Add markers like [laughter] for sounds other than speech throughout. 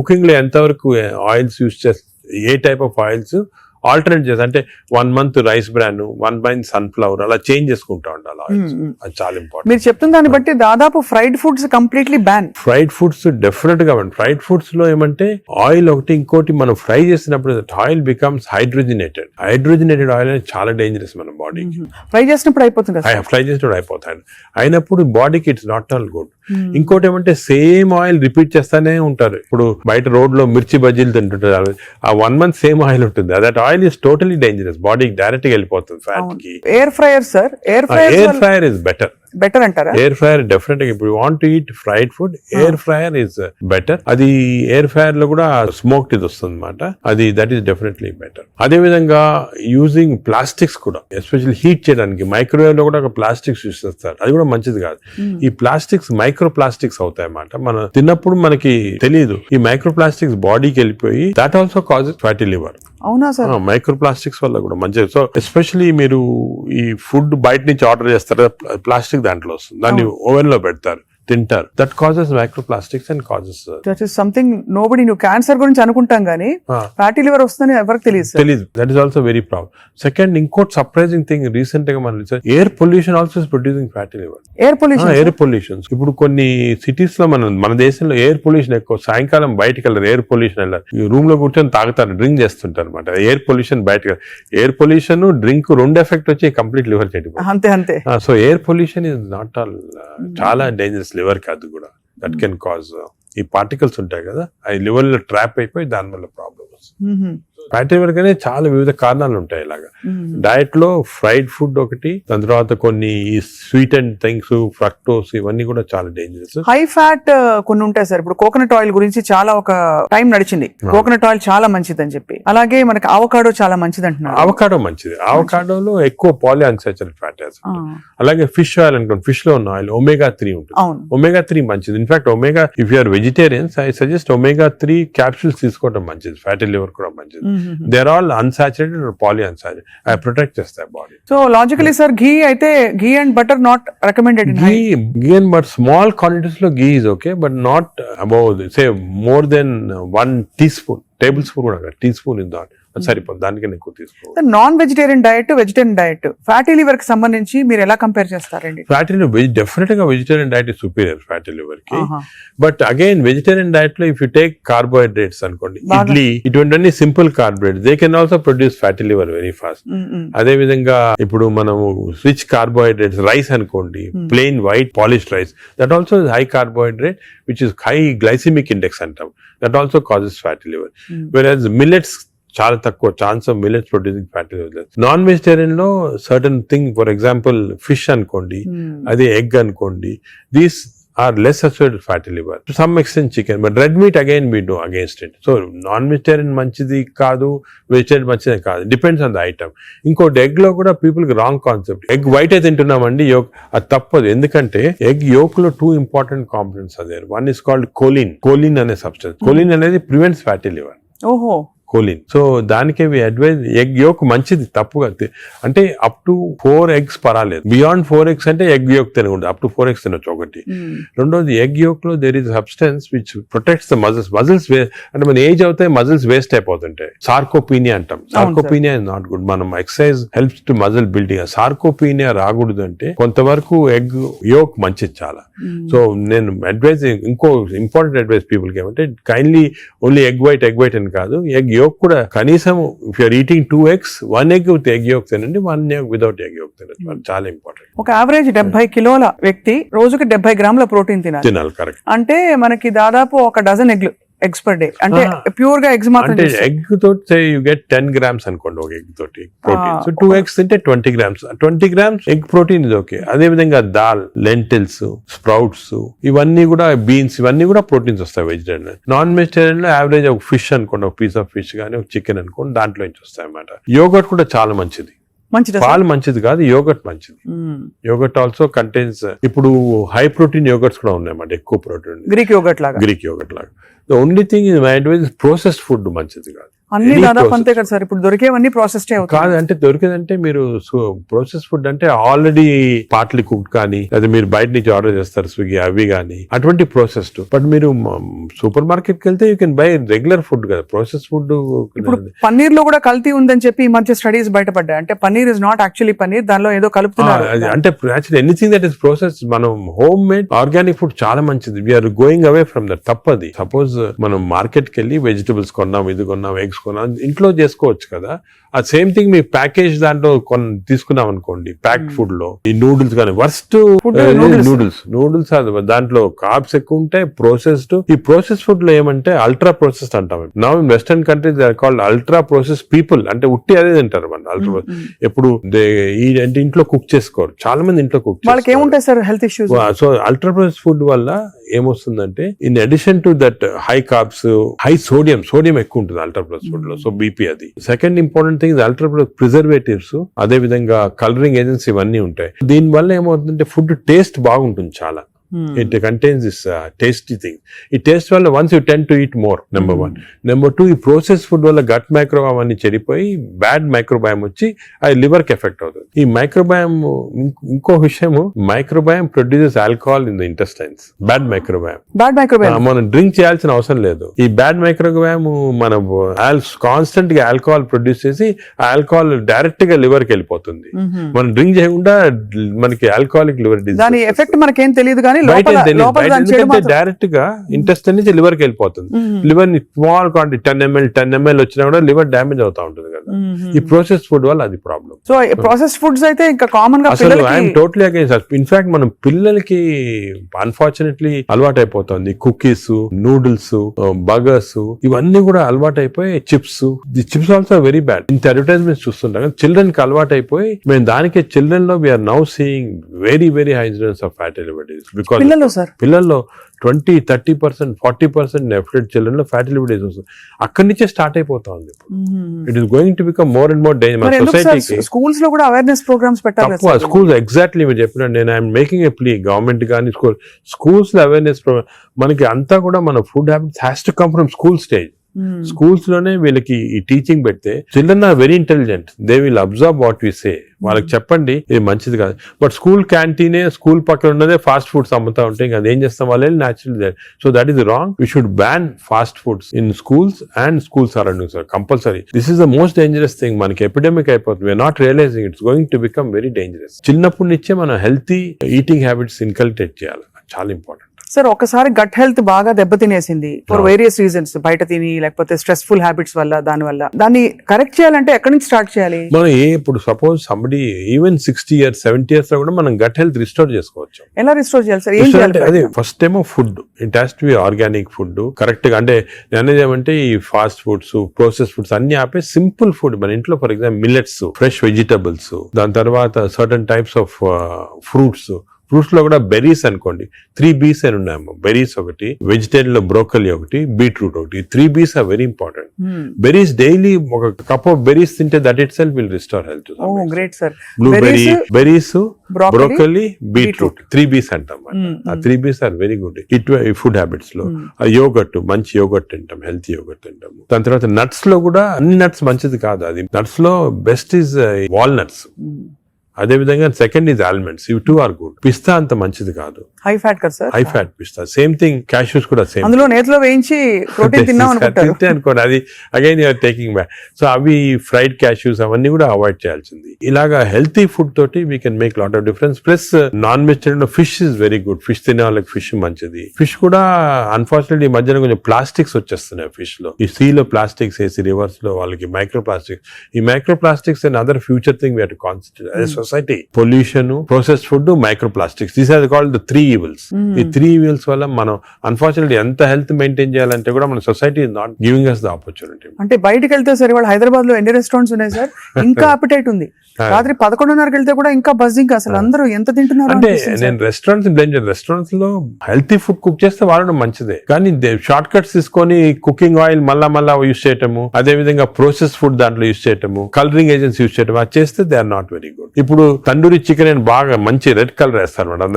కుకింగ్లో ఎంతవరకు oils use చేస్తే a type of oils alternate చేస్తే అంటే one month rice bran one month sunflower అలా చేంజ్ చేసుకుంటా ఉండాలి. అది చాలా ఇంపార్టెంట్ మీరు చెప్తున్న దాన్ని బట్టి దాదాపు fried foods completely ban fried foods డెఫినెట్గా ఫ్రైడ్ ఫుడ్స్లో ఏమంటే ఆయిల్ ఒకటి ఇంకోటి మనం ఫ్రై చేసినప్పుడు oil becomes hydrogenated hydrogenated oil అనేది చాలా డేంజరస్ మన బాడీకి ఫ్రై చేసినప్పుడు అయిపోతుంది? ఫ్రై చేసినప్పుడు అయిపోతాయి అయినప్పుడు బాడీకి ఇట్స్ నాట్ ఆల్ గుడ్. ఇంకోటి ఏమంటే సేమ్ ఆయిల్ రిపీట్ చేస్తానే ఉంటారు. ఇప్పుడు బయట రోడ్లో మిర్చి బజ్జీలు తింటుంటారు. ఆ వన్ మంత్ సేమ్ ఆయిల్ ఉంటుంది. ఆయిల్ ఇస్ టోటలీ డేంజరస్ బాడీకి డైరెక్ట్గా వెళ్ళిపోతుంది ఫ్యాట్. కి. Air fryer sir air air fryer fryer is better better అంటారా? ఎయిర్ ఫ్రైయర్ డెఫినెట్గా ఇప్పుడు want eat fried food air fryer is better అది ఎయిర్ ఫ్రైయర్లో కూడా స్మోక్డ్ ఇది వస్తుంది అనమాట అది దట్ ఈస్ డెఫినెట్లీ బెటర్ అదే విధంగా యూజింగ్ ప్లాస్టిక్స్ కూడా ఎస్పెషల్లీ హీట్ చేయడానికి. మైక్రోవేవ్లో కూడా ఒక ప్లాస్టిక్స్ యూస్ చేస్తారు. అది కూడా మంచిది కాదు. ఈ ప్లాస్టిక్స్ మైక్రో ప్లాస్టిక్స్ అవుతాయి అన్నమాట మనం తిన్నప్పుడు మనకి తెలియదు ఈ మైక్రో ప్లాస్టిక్స్ బాడీకి వెళ్ళిపోయి that also causes fatty liver అవునా సార్? మైక్రో ప్లాస్టిక్స్ వల్ల కూడా మంచిది సో ఎస్పెషలీ మీరు ఈ ఫుడ్ బయట నుంచి ఆర్డర్ చేస్తారు? ప్లాస్టిక్ దాంట్లో వస్తుంది. దాన్ని ఓవెన్లో పెడతారు. తింటారు. That causes micro plastics and causes that is something నువ్వు క్యాన్సర్ గురించి అనుకుంటాం కానీ ఫ్యాటీ లివర్ వస్తుందని ఎవరికి తెలియదు తెలియదు that is also very problem second ఇంకోటి సర్ప్రైజింగ్ థింగ్ రీసెంట్గా మనం air pollution also is producing fatty liver air pollution air pollution ఇప్పుడు కొన్ని సిటీస్లో మనం మన దేశంలో ఎయిర్ పొల్యూషన్ ఎక్కువ. సాయంకాలం బయటకు వెళ్ళరు ఎయిర్ పొల్యూషన్ వెళ్ళారు. రూమ్లో కూర్చొని తాగుతారు డ్రింక్ చేస్తుంటారు అనమాట ఎయిర్ పొల్యూషన్ బయటకు ఎయిర్ పొల్యూషన్ డ్రింక్ రెండు ఎఫెక్ట్ వచ్చి కంప్లీట్ లివర్ చెడిపోతుంది. అంతే అంతే. So air pollution is not all చాలా డేంజరస్ లివర్కి అది కూడా. దట్ కెన్ కాజ్ ఈ పార్టికల్స్ ఉంటాయి కదా అవి లివర్లో ట్రాప్ అయిపోయి దాని వల్ల ప్రాబ్లమ్ వస్తుంది. మ్మ్. ఫ్యాటీ లివర్ కానీ చాలా వివిధ కారణాలు ఉంటాయి ఇలాగా. డయట్లో ఫ్రైడ్ ఫుడ్ ఒకటి దాని తర్వాత కొన్ని స్వీట్ అండ్ థింగ్స్ ఫ్రక్టోస్ ఇవన్నీ కూడా చాలా డేంజరస్ హై ఫ్యాట్ కొన్ని ఉంటాయి సార్. ఇప్పుడు కోకోనట్ ఆయిల్ గురించి చాలా ఒక టైం నడిచింది. కోకోనట్ ఆయిల్ చాలా మంచిది అని చెప్పి. అలాగే మనకి అవకాడో చాలా మంచిది. అంటున్నారు అవకాడో మంచిది. అవకాడోలో ఎక్కువ పాలి అన్సాచురేటెడ్ ఫ్యాటీ అలాగే ఫిష్ ఆయిల్ అనుకోండి ఫిష్లో ఉన్న ఆయిల్ ఒమేగా త్రీ ఉంటుంది. ఒమేగా త్రీ మంచిది. In fact omega if you are vegetarians I suggest omega three capsules తీసుకోవడం మంచిది. ఫ్యాటీ లివర్ కూడా మంచిది. There all unsaturated poly unsaturated అవి ప్రొటెక్ట్ చేస్తాయి body so logically sir ghee అయితే ghee and butter not recommended high ghee again but small quantities లో ghee is okay but not above say more than one teaspoon tablespoon కూడా teaspoon is not అది సరిపోదు దానికన్నా ఎక్కువ తీసుకోవాలి non vegetarian diet vegetarian diet fatty లివర్కి సంబంధించి మీరు ఎలా కంపేర్ చేస్తారండి ఫ్యాటీ డెఫినెట్గా వెజిటేరియన్ డైట్ సూపీరియర్ ఫ్యాటీ లివర్కి. బట్ అగైన్ వెజిటేరియన్ డైట్లో ఇఫ్ యూ టేక్ కార్బోహైడ్రేట్స్ అనుకోండి. ఇడ్లీ ఇటువంటి simple carbohydrates they can also produce fatty liver very fast. అదే విధంగా ఇప్పుడు మనము రిచ్ కార్బోహైడ్రేట్స్ రైస్ అనుకోండి plain white polished rice that also high carbohydrate which is high glycemic index అంటాం that also causes fatty liver Hmm. Whereas millets చాలా తక్కువ chance of millets producing fatty liver non వెజిటేరియన్లో certain thing for example fish అనుకోండి hmm. అదే egg అనుకోండి these are less associated fatty liver to some extent chicken but red meat again we do against it so non vegetarian మంచిది కాదు vegetarian మంచిది కాదు. Depends on the item ఇంకోటి ఎగ్లో కూడా పీపుల్కి రాంగ్ కాన్సెప్ట్ ఎగ్ వైట్ అయితే తింటున్నామండి yolk అది తప్పదు. ఎందుకంటే ఎగ్ యోక్లో టూ ఇంపార్టెంట్ కాంపనెంట్స్ అదే one is called choline choline అనే సబ్స్టెన్స్ కోలిన్ అనేది ప్రివెంట్స్ ఫ్యాటీ లివర్ ఓహో. కోలిన్. సో దానికి అడ్వైజ్ ఎగ్ యోక్ మంచిది తప్పుగా అంటే అప్ టు ఫోర్ ఎగ్స్ పర్వాలేదు. బియాండ్ ఫోర్ ఎగ్స్ అంటే ఎగ్ యోక్ తినకూడదు అప్ టు ఫోర్ ఎగ్స్ తినొచ్చు ఒకటి. రెండోది egg యోక్లో there is substance which protects the muscles. Muscles అంటే మన ఏజ్ అవుతే మజిల్స్ వేస్ట్ అయిపోతుంటాయి. సార్కోపీనియా అంటాం. సార్కోపీనియా ఇస్ నాట్ గుడ్ మనం exercise helps to muscle building. Sarcopenia రాకూడదు అంటే కొంతవరకు ఎగ్ యోక్ మంచిది చాలా. సో నేను అడ్వైజ్ ఇంకో ఇంపార్టెంట్ అడ్వైజ్ పీపుల్కి ఏమంటే kindly only egg white egg white అని కాదు. ఎగ్ యోక్ కూడా కనీసం if you are eating two eggs one egg with egg yolk తినండి one egg without egg yolk తినండి. అది చాలా ఇంపార్టెంట్ ఒక యావరేజ్ డెబ్బై కిలోల వ్యక్తి రోజుకి డెబ్బై గ్రాముల ప్రోటీన్ తినాలి. తినాలి కరెక్ట్ అంటే మనకి దాదాపు ఒక dozen egg eggs per day. అంటే. ప్యూర్గా ఎగ్స్ మాత్రం. ఎగ్ తోటి యూ గెట్ టెన్ గ్రామ్స్ అనుకోండి ఒక ఎగ్ తోటి ప్రోటీన్. సో టూ ఎగ్స్ తింటే twenty grams twenty grams egg protein ఇది ఓకే అదే విధంగా దాల్ లెంటిల్స్ స్ప్రౌట్స్ ఇవన్నీ కూడా బీన్స్ ఇవన్నీ కూడా ప్రోటీన్స్ వస్తాయి వెజిటేరియన్ నాన్ వెజిటేరియన్లో యావరేజ్ ఒక ఫిష్ అనుకోండి ఒక పీస్ ఆఫ్ ఫిష్ కానీ ఒక చికెన్ అనుకోండి దాంట్లో నుంచి వస్తాయి అన్నమాట. యోగట్ కూడా చాలా మంచిది. మంచిది పాలు మంచిది కాదు యోగట్ మంచిది. యోగట్ ఆల్సో కంటైన్స్ ఇప్పుడు హై ప్రోటీన్ యోగట్స్ కూడా ఉన్నాయన్నమాట ఎక్కువ ప్రోటీన్ గ్రీక్ యోగట్ లాగా. గ్రీక్ యోగట్ లాగా. The only thing is my advice processed food మంచిది కాదు. అన్ని దాదాపు. అంతే కదా సార్. ఇప్పుడు దొరికేవన్నీ అవుతాయి. కాదు అంటే దొరికేదంటే మీరు ప్రాసెస్ ఫుడ్ అంటే ఆల్రెడీ పార్ట్లీ కుక్ కానీ లేదా మీరు బయట నుంచి ఆర్డర్ చేస్తారు స్విగ్గీ అవి కానీ అటువంటి ప్రాసెస్డ్ బట్ మీరు సూపర్ మార్కెట్కి వెళ్తే you can buy regular food కదా. ప్రాసెస్ ఫుడ్ ఇప్పుడు పన్నీర్లో కూడా కల్తీ ఉందని చెప్పి ఈ మధ్య స్టడీస్ బయటపడ్డాయి. అంటే paneer is not actually paneer దానిలో ఏదో కలుపుతున్నారు. అంటే actually anything that is process మనం హోమ్ మేడ్ ఆర్గానిక్ ఫుడ్ చాలా మంచిది. We are going away from that తప్పది. సపోజ్ మనం మార్కెట్కి వెళ్ళి వెజిటబుల్స్ కొన్నాం ఇది కొన్నాం ఎగ్స్ కొన్నాం ఇంట్లో చేసుకోవచ్చు కదా. ఆ సేమ్ థింగ్ మీ ప్యాకేజ్ దాంట్లో కొన్ తీసుకున్నాం అనుకోండి ప్యాక్డ్ ఫుడ్లో ఈ నూడిల్స్ కానీ వర్స్ట్. నూడిల్స్. నూడిల్స్. దాంట్లో కార్బ్స్ ఎక్కువ ఉంటాయి ప్రాసెస్డ్ ఈ ప్రాసెస్ ఫుడ్లో ఏమంటే అల్ట్రా ప్రాసెస్డ్ అంటాం. నా in western countries called ultra process people అంటే ఉట్టి అదే తింటారు మన అల్ట్రా ఎప్పుడు దే- ఈ అంటే ఇంట్లో కుక్ చేసుకోరు. చాలా మంది ఇంట్లో కుక్ వాళ్ళకి ఏముంటాయి sir health issues so ultra process food వల్ల ఏమొస్తుందంటే in addition to that high carbs high sodium sodium ఎక్కువ ఉంటుంది అల్ట్రా ఫుడ్లో. సో బీపీ అది. Second important thing ultra preservatives అదే విధంగా కలరింగ్ ఏజెన్సీ ఇవన్నీ ఉంటాయి. దీని వల్ల ఏమవుతుందంటే ఫుడ్ టేస్ట్ బాగుంటుంది చాలా. It contains this tasty thing ఈ టేస్ట్ వల్ల once you tend to eat more number one number two ఈ ప్రోసెస్ ఫుడ్ వల్ల గట్ మైక్రోబామ్ అన్ని చెడిపోయి బ్యాడ్ మైక్రోబయామ్ వచ్చి అది లివర్కి ఎఫెక్ట్ అవుతుంది. ఈ మైక్రోబయామ్ ఇంకో విషయము microbiome produces alcohol in the intestines bad microbiome bad microbial మనం డ్రింక్ చేయాల్సిన అవసరం లేదు. ఈ బ్యాడ్ మైక్రోగ్రామ్ మన కాన్స్టెంట్గా ఆల్కహాల్ ప్రొడ్యూస్ చేసి ఆల్కహాల్ డైరెక్ట్గా లివర్కి వెళ్ళిపోతుంది. మనం డ్రింక్ చేయకుండా మనకి ఆల్కహాలిక్ లివర్ Hmm. దాని ఎఫెక్ట్ మనకేం తెలియదు కానీ డైరెక్ట్గా ఇంటెస్టైన్ నుంచి లివర్కి వెళ్ళిపోతుంది. లివర్ని small quantity ten ML ten ML వచ్చినా కూడా లివర్ డ్యామేజ్ అవుతా ఉంటుంది కదా. ఈ ప్రాసెస్ ఫుడ్ వల్ల అది ప్రాబ్లం సో ప్రాసెస్ ఫుడ్స్ అయితే ఇంకా కామన్గా అసలు ఐఎమ్ టోటలీ అగేన్స్ ఇన్ఫాక్ట్ మనం పిల్లలకి అన్ఫార్చునేట్లీ అలవాటు అయిపోతుంది కుకీస్ నూడిల్స్ బర్గర్స్ ఇవన్నీ కూడా అలవాటు అయిపోయి chips the chips also very bad ఇంత అడ్వర్టైజ్మెంట్స్ చూస్తుంటాం చిల్డ్రన్కి అలవాటు అయిపోయి మేము దానికి చిల్డ్రన్లో we are now seeing very very high incidence of fatty because పిల్లలు సార్. పిల్లల్లో twenty thirty percent forty percent నెఫ్లెట్ చిల్డ్రన్లో ఫ్యాటీ లిబర్టీస్ వస్తుంది. అక్కడి నుంచే స్టార్ట్ అయిపోతా ఉంది it is going to become more and more danger సొసైటీకి స్కూల్స్లో కూడా అవేర్నెస్ ప్రోగ్రామ్స్ పెట్టాలి? స్కూల్స్ ఎగ్జాక్ట్లీ మీరు చెప్పినట్టు నేను I'm making a plea government కానీ స్కూల్ స్కూల్స్లో అవేర్నెస్ మనకి అంతా కూడా మన food habits has to come from school stage. స్కూల్స్లోనే వీళ్ళకి ఈ టీచింగ్ పెడితే children are very intelligent. They will observe what we say వాళ్ళకి చెప్పండి ఇది మంచిది కాదు. బట్ స్కూల్ క్యాంటీనే స్కూల్ పక్కన ఉన్నదే ఫాస్ట్ ఫుడ్స్ అమ్ముతా ఉంటే ఇంకా అదేం చేస్తాం? వాళ్ళు natural so that is wrong we should ban fast foods in schools and school surroundings compulsory this is the most dangerous thing మనకి ఎపిడమిక్ అయిపోతుంది. We are not realizing it's going to become very dangerous చిన్నప్పటి నుంచే మనం healthy eating habits inculcate చేయాలి. చాలా important sir ఒకసారి gut health బాగా దెబ్బతినేసింది ఫర్. వేరియస్ రీజన్స్ బయట తిని లేకపోతే స్ట్రెస్ఫుల్ హ్యాబిట్స్ వల్ల దాని వల్ల. దాన్ని కరెక్ట్ చేయాలంటే ఎక్కడి నుంచి స్టార్ట్ చేయాలి? మనం ఇప్పుడు suppose somebody even sixty years seventy ఇయర్స్లో కూడా మనం గట్ హెల్త్ రిస్టోర్ చేసుకోవచ్చు. ఎలా రిస్టోర్ చేయాలి సార్? ఏం చేయాలి అదే ఫస్ట్ ఏమో food it has to be organic food కరెక్ట్గా అంటే నేను ఏమంటే ఈ ఫాస్ట్ ఫుడ్స్ ప్రాసెస్ ఫుడ్స్ అన్ని ఆపే సింపుల్ ఫుడ్ మన ఇంట్లో for example millets fresh vegetables దాని తర్వాత సర్టన్ టైప్స్ ఆఫ్ ఫ్రూట్స్ ఫ్రూట్స్లో కూడా బెర్రీస్ అనుకోండి త్రీ బీస్ అని ఉన్నాయమ్మా. బెర్రీస్ ఒకటి వెజిటేరియన్లో బ్రోకలీ ఒకటి బీట్రూట్ ఒకటి. Three Bs are very important Hmm. Berries daily ఒక కప్ ఆఫ్ బెర్రీస్ తింటే that itself will restore health great sir blueberry berries broccoli beetroot. Three Bs అంటాం Mm, ఆ three Bs are very good ఇటు food హ్యాబిట్స్లో. ఆ yoghurt మంచి yogurt తింటాం healthy yoghurt తింటాం. దాని తర్వాత నట్స్లో కూడా అన్ని నట్స్ మంచిది కాదు. అది నట్స్లో బెస్ట్ ఈజ్ వాల్నట్స్ అదే విధంగా సెకండ్ ఈజ్ ఆల్మండ్స్ ఇవి టూ ఆర్ గుడ్ పిస్తా అంత మంచిది కాదు. హై ఫ్యాట్ కదా సార్? హై ఫ్యాట్ పిస్తా. సేమ్ థింగ్ క్యాష్యూస్ కూడా సేమ్ అందులో నేతిలో వేయించి ప్రోటీన్ [laughs] తిన్నాం అనుకుంటారు. తింటే అనుకోండి అది again you are taking back so అవి ఫ్రైడ్ క్యాష్యూస్ అవన్నీ కూడా అవాయిడ్ చేయాల్సింది. ఇలాగా హెల్తీ ఫుడ్ తోటి we can make lot of difference plus non vegetarian fish is very good fish తినే వాళ్ళకి ఫిష్ మంచిది. ఫిష్ కూడా అన్ఫార్చునేట్లీ ఈ మధ్యన కొంచెం ప్లాస్టిక్స్ వచ్చేస్తున్నాయి ఫిష్లో. ఈ సీ లో ప్లాస్టిక్స్ వేసి రివర్స్లో వాళ్ళకి మైక్రో ప్లాస్టిక్స్ ఈ micro plastics and other future thing we to concentrate అదే society pollution process food micro plastics these are called the three evils ఈ త్రీ ఈవిల్స్ వల్ల మనం అన్ఫార్చునేట్లీ ఎంత హెల్త్ మెయింటైన్ చేయాలంటే కూడా మన society is not giving us the opportunity అంటే బయటకు వెళ్తే సార్ ఇవాళ హైదరాబాద్లో ఎన్ని రెస్టారెంట్స్ ఉన్నాయి సార్? [laughs] ఇంకా అపిటైట్ ఉంది. రాత్రి పదకొండున్నరకి వెళ్తే కూడా ఇంకా బజింగ్ అసలు అందరూ ఎంత తింటున్నారు అంటే. నేను రెస్టారెంట్స్ బ్లేమ్ చేయను రెస్టారెంట్స్లో హెల్తీ ఫుడ్ కుక్ చేస్తే వాడడం మంచిదే. కానీ షార్ట్ కట్స్ తీసుకొని కుకింగ్ ఆయిల్ మళ్ళా మళ్ళా యూస్ చేయటము అదే విధంగా ప్రోసెస్ ఫుడ్ దాంట్లో యూస్ చేయటము కలరింగ్ ఏజెంట్స్ యూస్ చేయటం అది చేస్తే they are not very good ఇప్పుడు ఇప్పుడు తండూరి చికెన్ అని బాగా మంచి రెడ్ కలర్ వేస్తారు madam.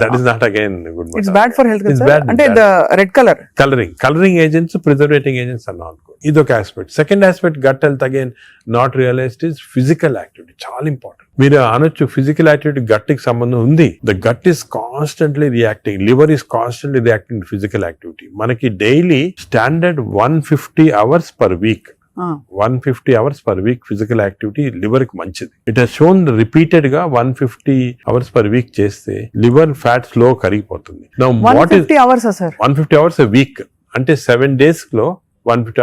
That is not again good it's bad for health అంటే bad. The red colour colouring colouring agents preserving agents not good ఇది ఒక aspect second aspect gut health again not realized is physical activity చాలా important మీరు అనొచ్చు physical activity గట్కి సంబంధం ఉంది. The gut is constantly reacting liver is constantly reacting physical activity మనకి daily standard one fifty hours per week one fifty hours per week physical activity లివర్కి మంచిది. It has shown రిపీటెడ్గా one fifty hours per week చేస్తే liver fat slow కరిగిపోతుంది. One fifty hours one fifty hours week అంటే seven డేస్లో one fifty